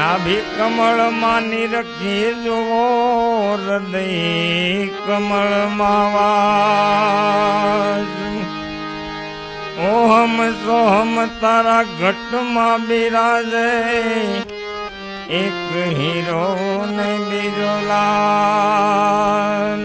નાભી કમળમાં નિરખી જુઓ, હૃદય કમળમાં ઓહમ સોહમ તારા ઘટમાં બિરાજે, એક હીરો ને બીજો લાલ.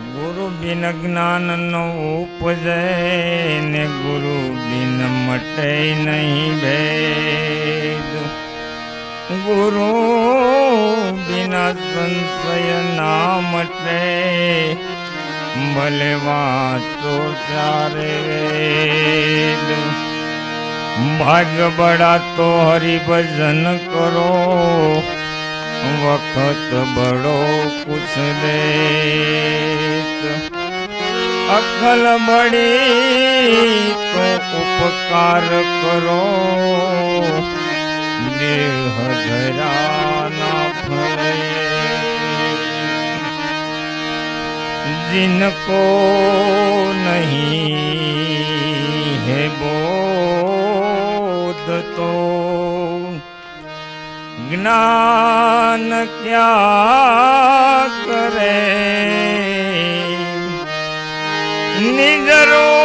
ગુરુ બિન જ્ઞાન નો ઉપજે ને ગુરુ બિન મટે નહીં ભેદ. ગુરુ બિના સંશય ના મટે, ભલે વાંચો ચારે વેદ. ભાગ બડા તો હરિભજન કરો વખત બડો કુછ દેત અકલ બડી તો ઉપકાર કરો દેહ ધરા ના ફરે जिनको नहीं है बोध तो જ્ઞાન ક્યાં કરે. નિજરો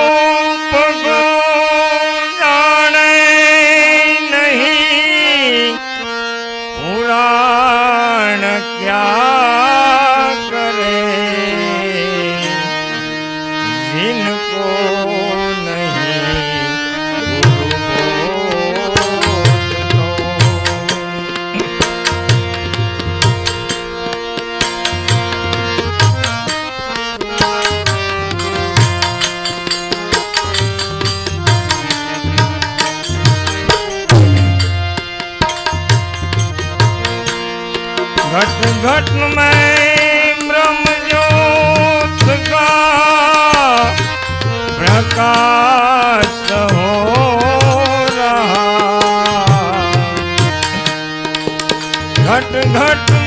ઘટ ઘટ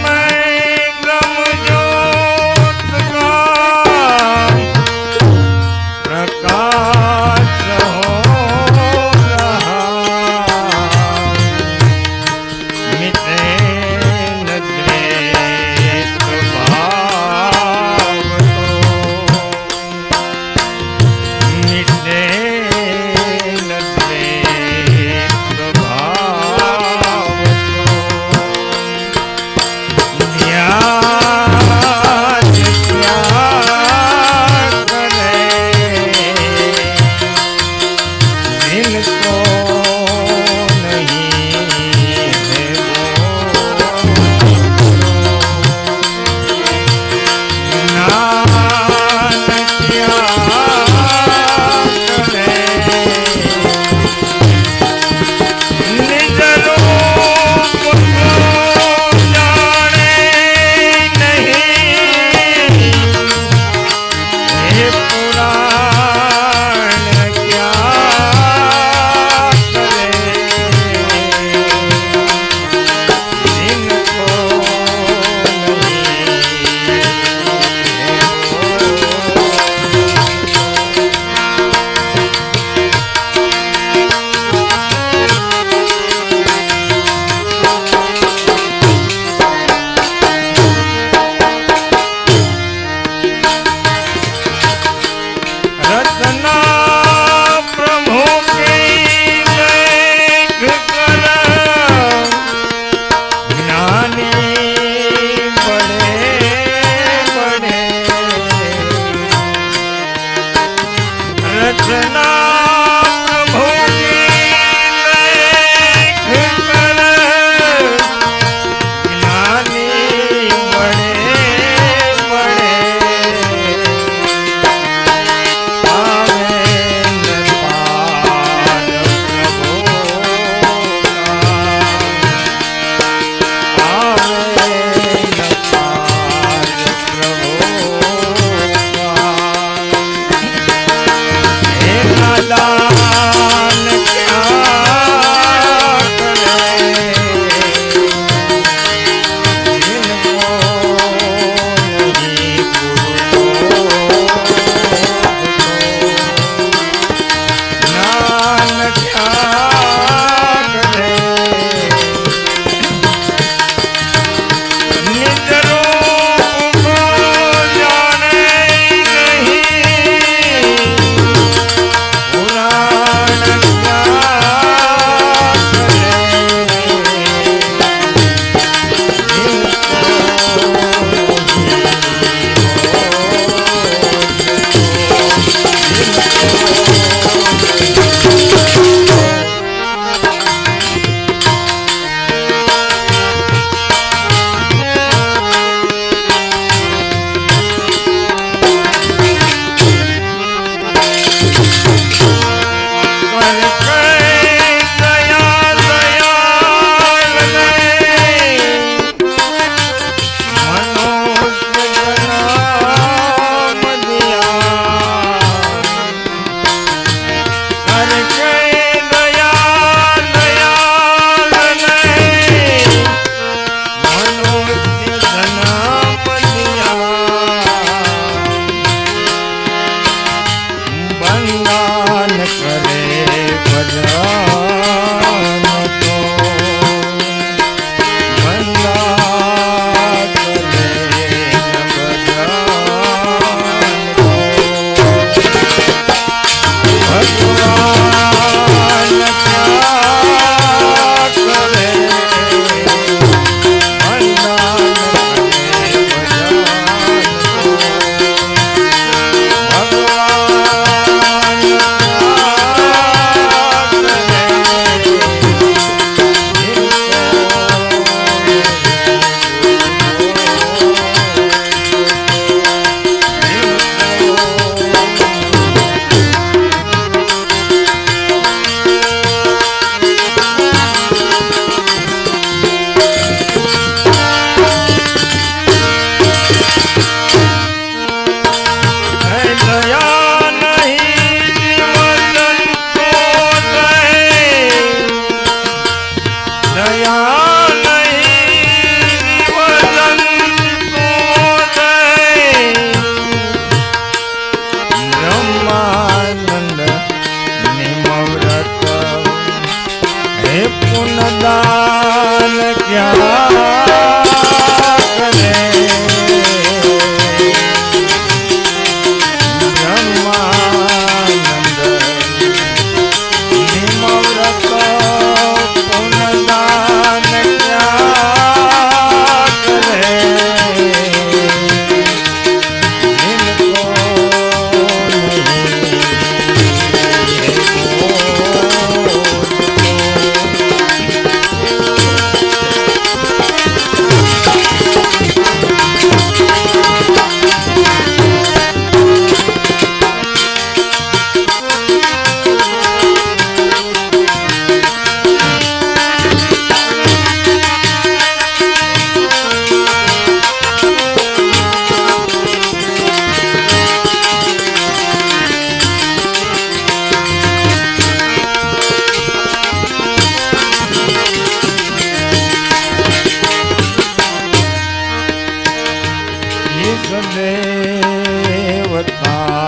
મંડન કરે ભજન કૃષ્ણ દેવતા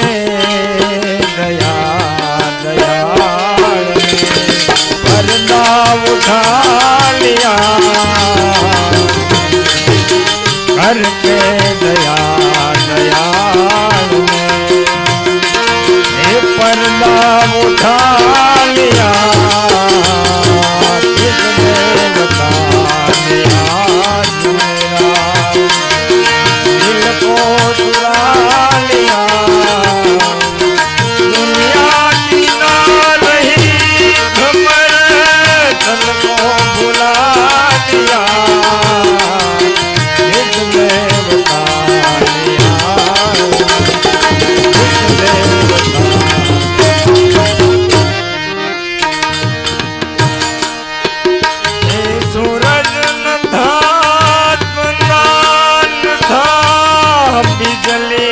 घर पे दया ली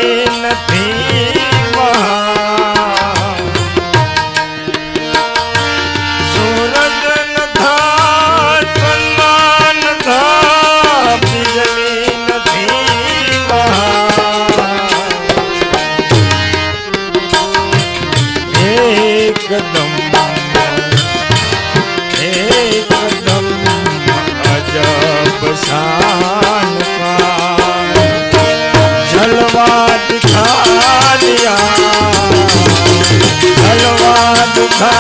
हलवा दिखा दिया हलवा दिखा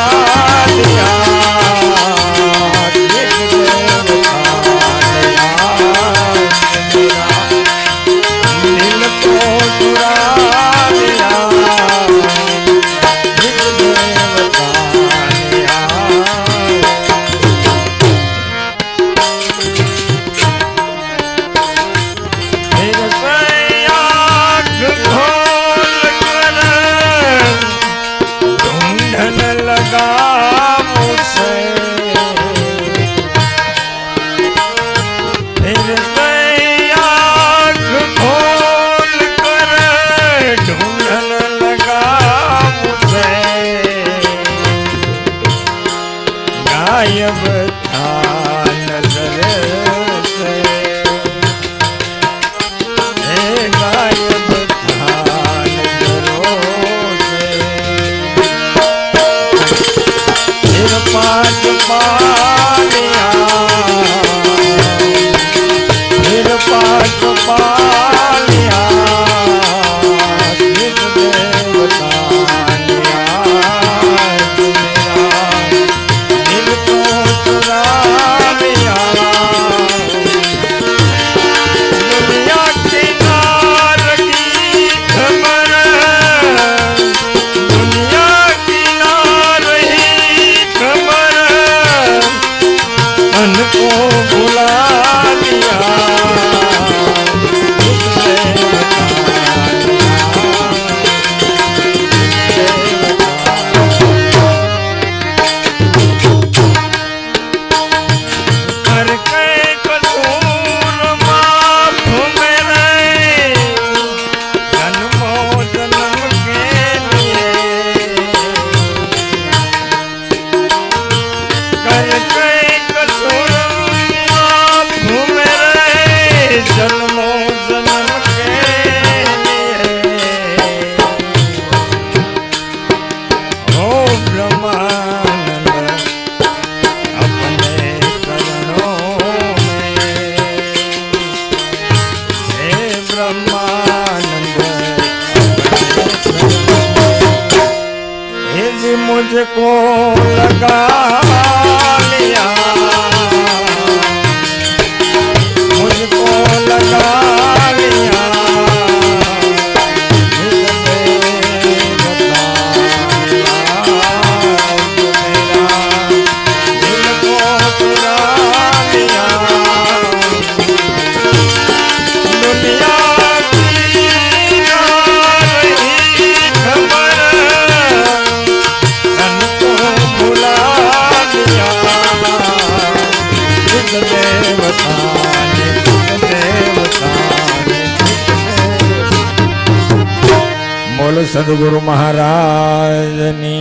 સદગુરુ મહારાજની